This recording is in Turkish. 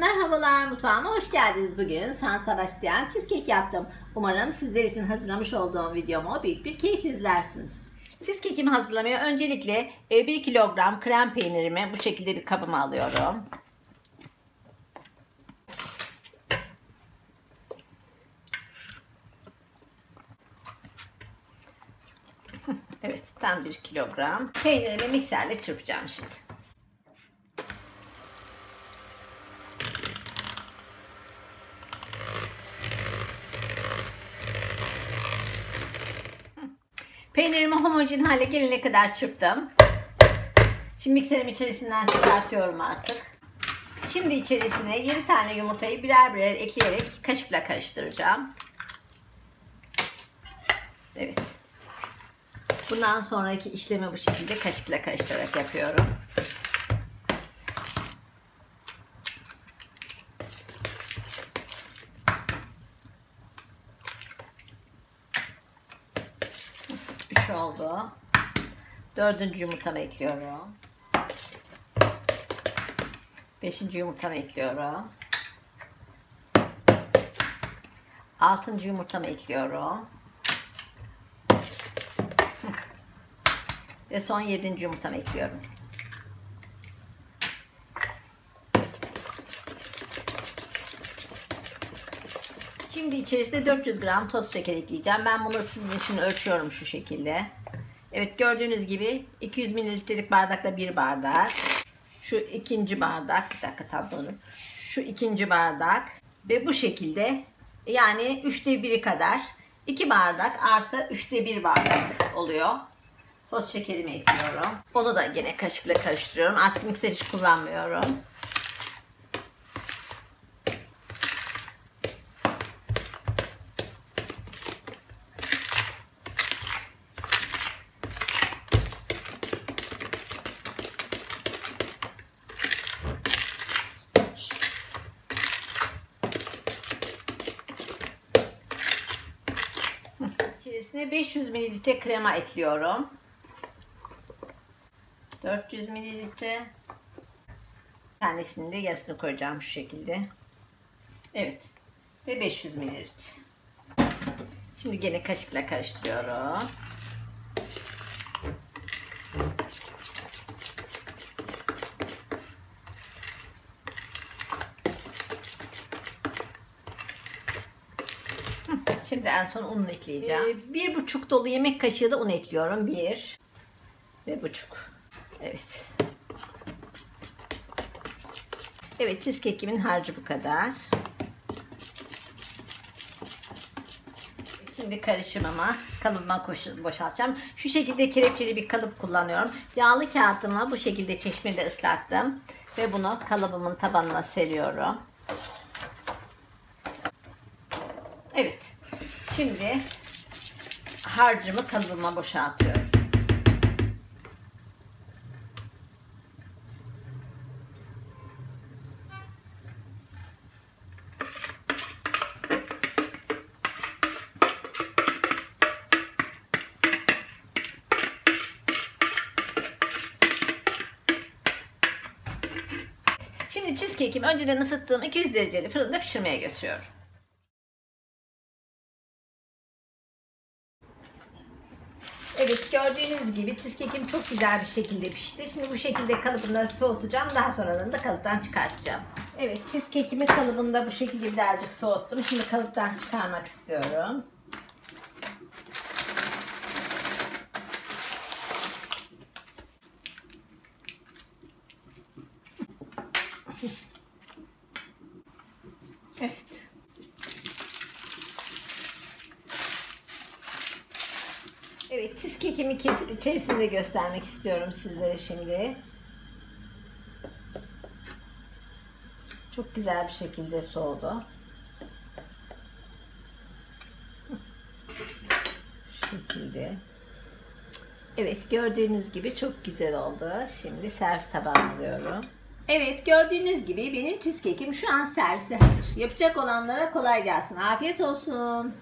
Merhabalar mutfağıma hoş geldiniz bugün. San Sebastian cheesecake yaptım. Umarım sizler için hazırlamış olduğum videomu büyük bir keyif izlersiniz. Cheesecake'imi hazırlamaya öncelikle 1 kilogram krem peynirimi bu şekilde bir kabıma alıyorum. Evet tam 1 kilogram. Peynirimi mikserle çırpacağım şimdi. Peynirimi homojen hale gelene kadar çırptım. Şimdi mikserim içerisinden çıkartıyorum artık. Şimdi içerisine 7 tane yumurtayı birer birer ekleyerek kaşıkla karıştıracağım. Evet. Bundan sonraki işlemi bu şekilde kaşıkla karıştırarak yapıyorum. Oldu. Dördüncü yumurtamı ekliyorum. Beşinci yumurtamı ekliyorum. Altıncı yumurtamı ekliyorum. Ve son yedinci yumurtamı ekliyorum. Şimdi içerisine 400 gram toz şeker ekleyeceğim. Ben bunu sizin için ölçüyorum şu şekilde. Evet gördüğünüz gibi 200 mililitrelik bardakla bir bardak. Şu ikinci bardak. Bir dakika tablonu. Şu ikinci bardak. Ve bu şekilde yani üçte biri kadar. 2 bardak artı üçte bir bardak oluyor. Toz şekerimi ekliyorum. Onu da yine kaşıkla karıştırıyorum. Artık mikser hiç kullanmıyorum. İçerisine 500 mililitre krema ekliyorum. 400 mililitre. Bir tanesini de yarısını koyacağım şu şekilde. Evet. Ve 500 mililitre. Şimdi gene kaşıkla karıştırıyorum. Şimdi en son ununu ekleyeceğim. Ee, bir buçuk dolu yemek kaşığı da un ekliyorum. Bir ve buçuk. Evet. Evet cheesecake'imin harcı bu kadar. Şimdi karışımıma kalıbıma boşaltacağım. Şu şekilde kelepçeli bir kalıp kullanıyorum. Yağlı kağıtımı bu şekilde çeşmede ıslattım. Ve bunu kalıbımın tabanına seriyorum. Evet. Şimdi harcımı kalıbıma boşaltıyorum. Şimdi cheesecake'imi önceden ısıttığım 200 dereceli fırında pişirmeye götürüyorum. Evet gördüğünüz gibi cheesecake'im çok güzel bir şekilde pişti. Şimdi bu şekilde kalıbında soğutacağım. Daha sonradan da kalıptan çıkartacağım. Evet cheesecake'imi kalıbında bu şekilde birazcık soğuttum. Şimdi kalıptan çıkarmak istiyorum. Evet. Evet, cheesecake'imi kesip içerisinde göstermek istiyorum sizlere şimdi. Çok güzel bir şekilde soğudu. Şekilde. Evet, gördüğünüz gibi çok güzel oldu. Şimdi servis tabağına alıyorum. Evet, gördüğünüz gibi benim cheesecake'im şu an servise hazır. Yapacak olanlara kolay gelsin. Afiyet olsun.